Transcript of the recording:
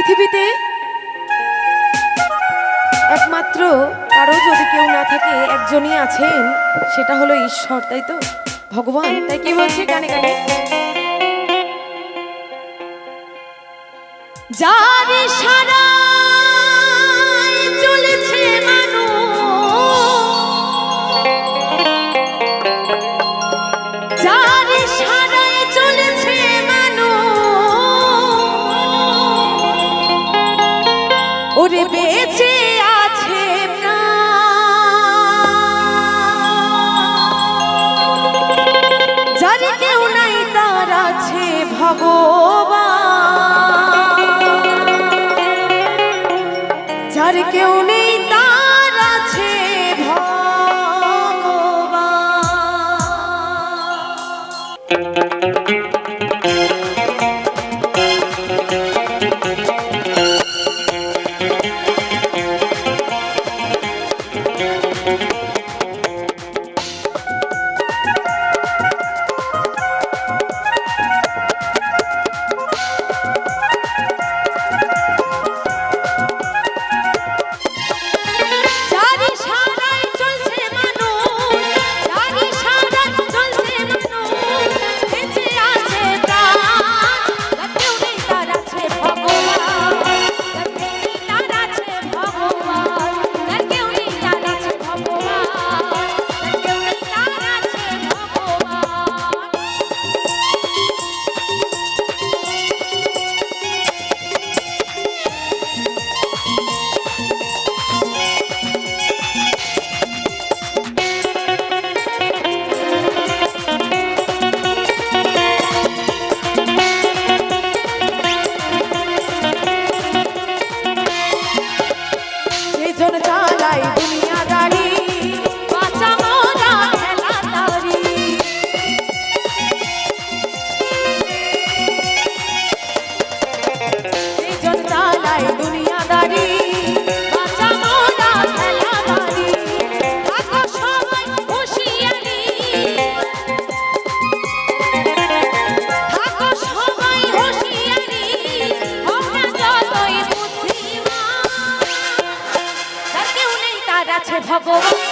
পৃথিবীতে একমাত্র কারও যদি কেউ না থাকে, একজনই আছেন, সেটা হলো ঈশ্বর, তাই তো? ভগবান, তাই কি বলছে গানে গানে? যারে সারা ওরে বেঁচে আছে জানি কেউ নাই তার আছে ভগবান। couple of